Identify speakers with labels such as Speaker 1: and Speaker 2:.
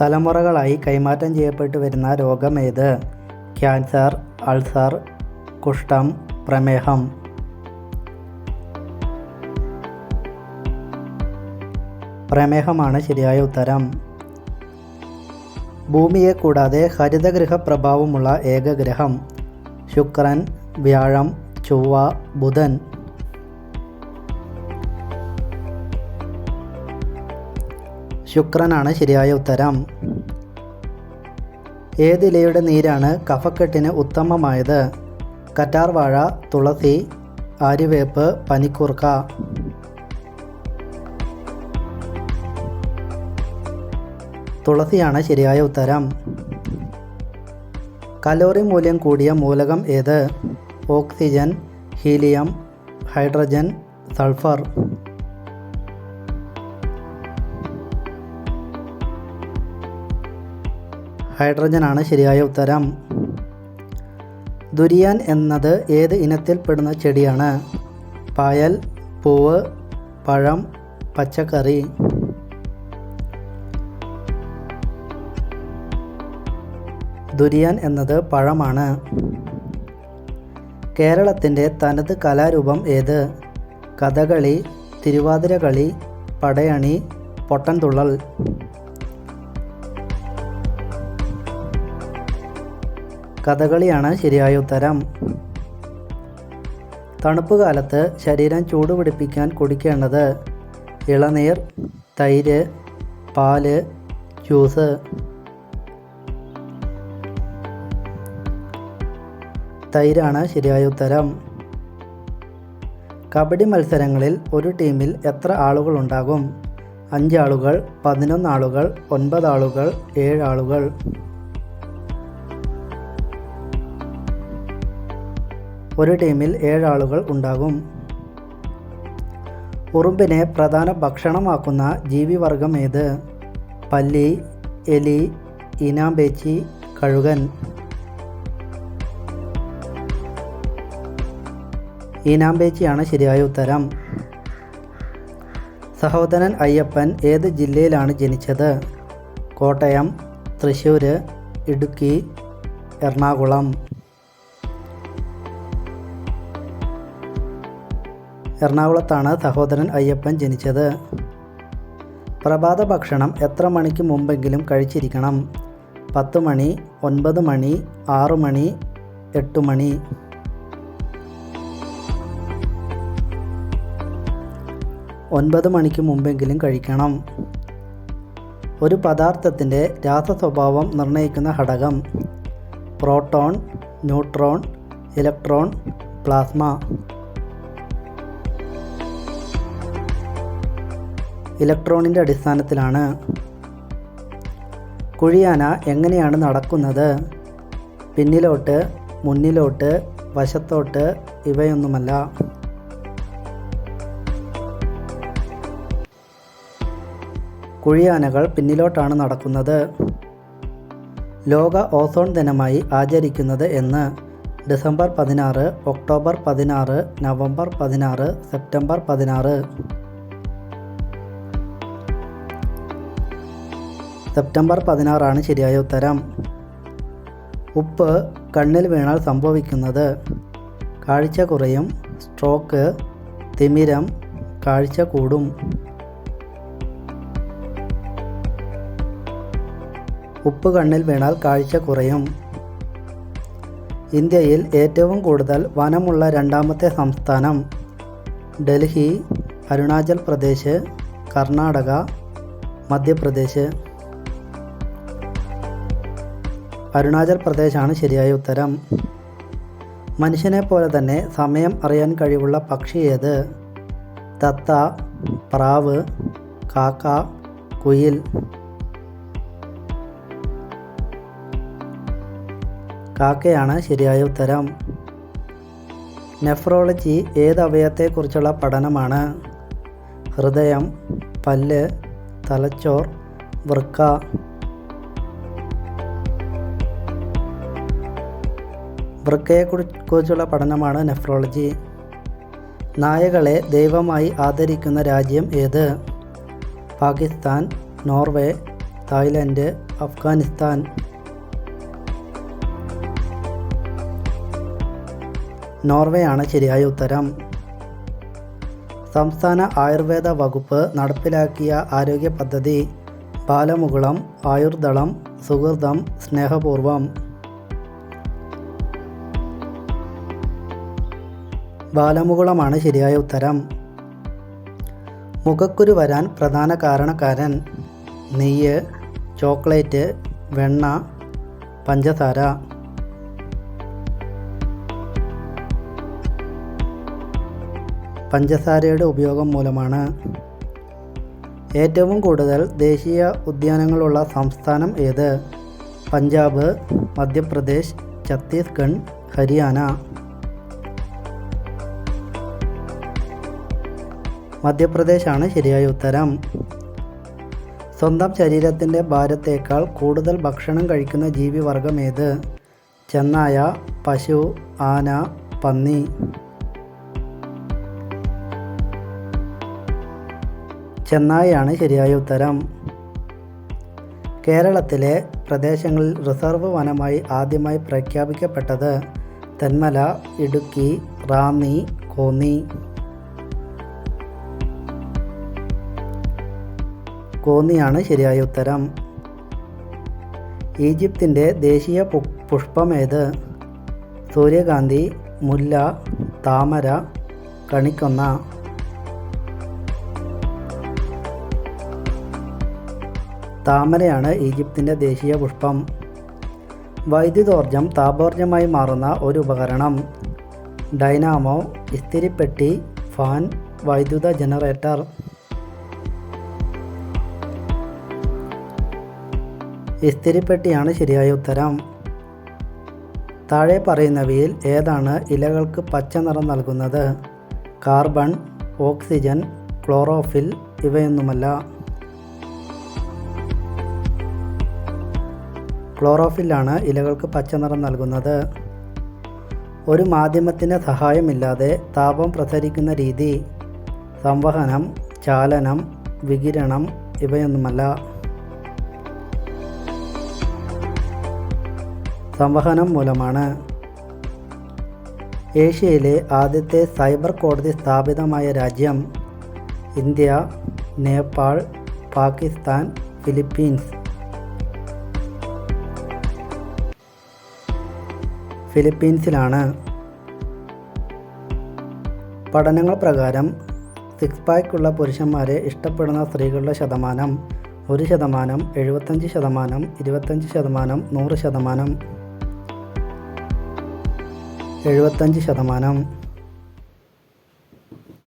Speaker 1: തലമുറകളായി കൈമാറ്റം ചെയ്യപ്പെട്ടു വരുന്ന രോഗം ഏത്? ക്യാൻസർ അൾസർ കുഷ്ഠം പ്രമേഹം. പ്രമേഹമാണ് ശരിയായ ഉത്തരം. ഭൂമിയെ കൂടാതെ ഹരിതഗൃഹ പ്രഭാവമുള്ള ഏക ഗ്രഹം. ശുക്രൻ വ്യാഴം ചൊവ്വ ബുധൻ. ശുക്രനാണ് ശരിയായ ഉത്തരം. ഏതിലയുടെ നീരാണ് കഫക്കെട്ടിന് ഉത്തമമായത്? കറ്റാർവാഴ തുളസി ആര്യവേപ്പ് പനിക്കൂർക്ക. തുളസിയാണ് ശരിയായ ഉത്തരം. കലോറി മൂല്യം കൂടിയ മൂലകം ഏത്? Oxygen helium hydrogen sulphur. ഹൈഡ്രജനാണ് ശരിയായ ഉത്തരം. ദുരിയാൻ എന്നത് ഏത് ഇനത്തിൽപ്പെടുന്ന ചെടിയാണ്? പായൽ പൂവ് പഴം പച്ചക്കറി. ദുരിയാൻ എന്നത് പഴമാണ്. കേരളത്തിന്റെ തനത് കലാരൂപം ഏത്? കഥകളി തിരുവാതിരകളി പടയണി പൊട്ടൻതുള്ളൽ. കഥകളിയാണ് ശരിയായ ഉത്തരം. തണുപ്പ് കാലത്ത് ശരീരം ചൂടുപിടിപ്പിക്കാൻ കുടിക്കേണ്ടത് ഇളനീർ തൈര് പാൽ ജ്യൂസ്. തൈരാണ് ശരിയായ ഉത്തരം. കബഡി മത്സരങ്ങളിൽ ഒരു ടീമിൽ എത്ര ആളുകളുണ്ടാകും അഞ്ചാളുകൾ പതിനൊന്ന് ആളുകൾ ഒൻപത് ആളുകൾ ഏഴ് ആളുകൾ. ഒരു ടീമിൽ ഏഴാളുകൾ ഉണ്ടാകും. ഉറുമ്പിനെ പ്രധാന ഭക്ഷണമാക്കുന്ന ജീവിവർഗം ഏത്? പല്ലി എലി ഇനാമ്പേച്ചി കഴുകൻ. ഈനാമ്പേച്ചിയാണ് ശരിയായ ഉത്തരം. സഹോദരൻ അയ്യപ്പൻ ഏത് ജില്ലയിലാണ് ജനിച്ചത്? കോട്ടയം തൃശ്ശൂർ ഇടുക്കി എറണാകുളം. എറണാകുളത്താണ് സഹോദരൻ അയ്യപ്പൻ ജനിച്ചത്. പ്രഭാത ഭക്ഷണം എത്ര മണിക്ക് മുമ്പെങ്കിലും കഴിച്ചിരിക്കണം? പത്ത് മണി ഒൻപത് മണി ആറു മണി എട്ട് മണി. ഒൻപത് മണിക്ക് മുമ്പെങ്കിലും കഴിക്കണം. ഒരു പദാർത്ഥത്തിന്റെ രാസസ്വഭാവം നിർണയിക്കുന്ന ഘടകം. Proton neutron electron plasma. ഇലക്ട്രോണിന്റെ അടിസ്ഥാനത്തിലാണ്. കുഴിയാന എങ്ങനെയാണ് നടക്കുന്നത്? പിന്നിലോട്ട് മുന്നിലോട്ട് വശത്തോട്ട് ഇവയൊന്നുമല്ല. കുഴിയാനകൾ പിന്നിലോട്ടാണ് നടക്കുന്നത്. ലോക ഓസോൺ ദിനമായി ആചരിക്കുന്നത് എന്ന് ഡിസംബർ പതിനാറ് ഒക്ടോബർ പതിനാറ് നവംബർ പതിനാറ് സെപ്റ്റംബർ പതിനാറ്. സെപ്റ്റംബർ പതിനാറാണ് ശരിയായ ഉത്തരം. ഉപ്പ് കണ്ണിൽ വീണാൽ സംഭവിക്കുന്നത്. കാഴ്ച കുറയും. സ്ട്രോക്ക് തിമിരം കാഴ്ച കൂടും. ഉപ്പ് കണ്ണിൽ വീണാൽ കാഴ്ച കുറയും. ഇന്ത്യയിൽ ഏറ്റവും കൂടുതൽ വനമുള്ള രണ്ടാമത്തെ സംസ്ഥാനം ഡൽഹി അരുണാചൽ പ്രദേശ് കർണാടക മധ്യപ്രദേശ്. അരുണാചൽ പ്രദേശാണ് ശരിയായ ഉത്തരം. മനുഷ്യനെ പോലെ തന്നെ സമയം അറിയാൻ കഴിവുള്ള പക്ഷി ഏത്? തത്ത പ്രാവ് കാക്ക കുയിൽ. കാക്കയാണ് ശരിയായ ഉത്തരം. നെഫ്രോളജി ഏത് അവയവത്തെക്കുറിച്ചുള്ള പഠനമാണ്? ഹൃദയം പല്ല് തലച്ചോർ വൃക്ക. വൃക്കയെക്കുറിച്ചുള്ള പഠനമാണ് നെഫ്രോളജി. നായകളെ ദൈവമായി ആദരിക്കുന്ന രാജ്യം ഏത്? Pakistan Norway Thailand Afghanistan. നോർവേയാണ് ശരിയായ ഉത്തരം. സംസ്ഥാന ആയുർവേദ വകുപ്പ് നടപ്പിലാക്കിയ ആരോഗ്യ പദ്ധതി ബാലമുകുളം ആയുർദളം സുഹൃതം സ്നേഹപൂർവം. ബാലമുകുളമാണ് ശരിയായ ഉത്തരം. മുഖക്കുരു വരാൻ പ്രധാന കാരണക്കാരൻ നെയ്യ് ചോക്ലേറ്റ് വെണ്ണ പഞ്ചസാര. പഞ്ചസാരയുടെ ഉപയോഗം മൂലമാണ്. ഏറ്റവും കൂടുതൽ ദേശീയ ഉദ്യാനങ്ങളുള്ള സംസ്ഥാനം ഏത്? പഞ്ചാബ് മധ്യപ്രദേശ് ഛത്തീസ്ഗഡ് ഹരിയാന. മധ്യപ്രദേശാണ് ശരിയായ ഉത്തരം. സ്വന്തം ശരീരത്തിന്റെ ഭാരത്തേക്കാൾ കൂടുതൽ ഭക്ഷണം കഴിക്കുന്ന ജീവിവർഗം ഏത്? ചെന്നായ പശു ആന പന്നി. ചെന്നായയാണ് ശരിയായ ഉത്തരം. കേരളത്തിലെ പ്രദേശങ്ങളിൽ റിസർവ് വനമായി ആദ്യമായി പ്രഖ്യാപിക്കപ്പെട്ടത് തെന്മല ഇടുക്കി റാന്നി കോന്നി. കോന്നിയാണ് ശരിയായ ഉത്തരം. ഈജിപ്തിന്റെ ദേശീയ പുഷ്പമേത് സൂര്യകാന്തി മുല്ല താമര കണിക്കൊന്ന. താമരയാണ് ഈജിപ്തിന്റെ ദേശീയ പുഷ്പം. വൈദ്യുതോർജം താപോർജമായി മാറുന്ന ഒരു ഉപകരണം. ഡൈനാമോ ഇസ്തിരിപ്പെട്ടി ഫാൻ വൈദ്യുത ജനറേറ്റർ. ഇസ്തിരിപ്പെട്ടിയാണ് ശരിയായ ഉത്തരം. താഴെ പറയുന്നവയിൽ ഏതാണ് ഇലകൾക്ക് പച്ച നിറം നൽകുന്നത്? കാർബൺ ഓക്സിജൻ ക്ലോറോഫിൽ ഇവയൊന്നുമല്ല. ക്ലോറോഫില്ലാണ് ഇലകൾക്ക് പച്ച നിറം നൽകുന്നത്. ഒരു മാധ്യമത്തിന്റെ സഹായമില്ലാതെ താപം പ്രസരിക്കുന്ന രീതി. സംവഹനം ചാലനം വികിരണം ഇവയൊന്നുമല്ല. സംവഹനം മൂലമാണ്. ഏഷ്യയിലെ ആദ്യത്തെ സൈബർ കോടതി സ്ഥാപിതമായ രാജ്യം ഇന്ത്യ നേപ്പാൾ പാകിസ്ഥാൻ ഫിലിപ്പീൻസ്. ഫിലിപ്പീൻസിലാണ്. പഠനങ്ങൾ പ്രകാരം സിക്സ് പാക്കുള്ള പുരുഷന്മാരെ ഇഷ്ടപ്പെടുന്ന സ്ത്രീകളുടെ ശതമാനം ഒരു ശതമാനം എഴുപത്തഞ്ച് ശതമാനം ഇരുപത്തഞ്ച് ശതമാനം നൂറ് ശതമാനം. എഴുപത്തഞ്ച് ശതമാനം